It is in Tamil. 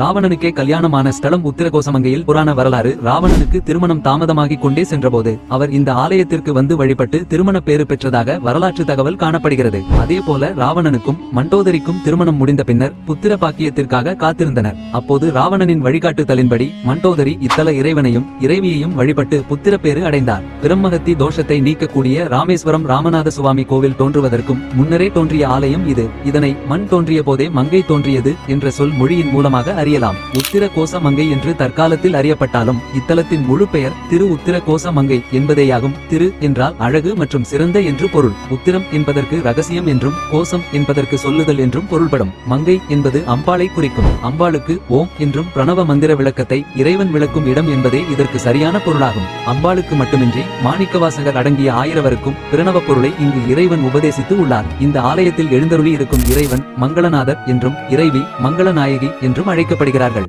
ராவணனுக்கே கல்யாணமான ஸ்தலம் உத்திரகோசமங்கையில் புராண வரலாறு ராவணனுக்கு திருமணம் தாமதமாகிக் கொண்டே சென்றபோது அவர் இந்த ஆலயத்திற்கு வந்து வழிபட்டு திருமண பேறு பெற்றதாக வரலாற்று தகவல் காணப்படுகிறது. அதே போல ராவணனுக்கும் மண்டோதரிக்கும் திருமணம் முடிந்த பின்னர் புத்திர பாக்கியத்திற்காக காத்திருந்தனர். அப்போது ராவணனின் வழிகாட்டுதலின்படி மண்டோதரி இத்தல இறைவனையும் இறைவியையும் வழிபட்டு புத்திர பேறு அடைந்தார். பிரம்மகத்தி தோஷத்தை நீக்கக்கூடிய ராமேஸ்வரம் ராமநாத சுவாமி கோவில் தோன்றுவதற்கும் முன்னரே தோன்றிய ஆலயம் இது. இதனை மண் தோன்றிய போதே மங்கை தோன்றியது என்ற சொல் மொழியின் மூலமாக அறி அறியலாம். உத்திர கோச மங்கை என்று தற்காலத்தில் அறியப்பட்டாலும் இத்தலத்தின் முழு பெயர் திரு உத்திர கோச மங்கை என்பதேயாகும். திரு என்றால் அழகு மற்றும் சிறந்த என்று பொருள். உத்திரம் என்பதற்கு ரகசியம் என்றும் கோசம் என்பதற்கு சொல்லுதல் என்றும் பொருள்படும். மங்கை என்பது அம்பாளை குறிக்கும். அம்பாளுக்கு ஓம் என்றும் பிரணவ மந்திர விளக்கத்தை இறைவன் விளக்கும் இடம் என்பதே இதற்கு சரியான பொருளாகும். அம்பாளுக்கு மட்டுமின்றி மாணிக்கவாசகர் அடங்கிய ஆயிரவருக்கும் பிரணவ பொருளை இங்கு இறைவன் உபதேசித்து உள்ளார். இந்த ஆலயத்தில் எழுந்தருளி இருக்கும் இறைவன் மங்களநாதர் என்றும் இறைவி மங்களநாயகி என்றும் அழைக்கப்படும் கொல்லப்படுகிறார்கள்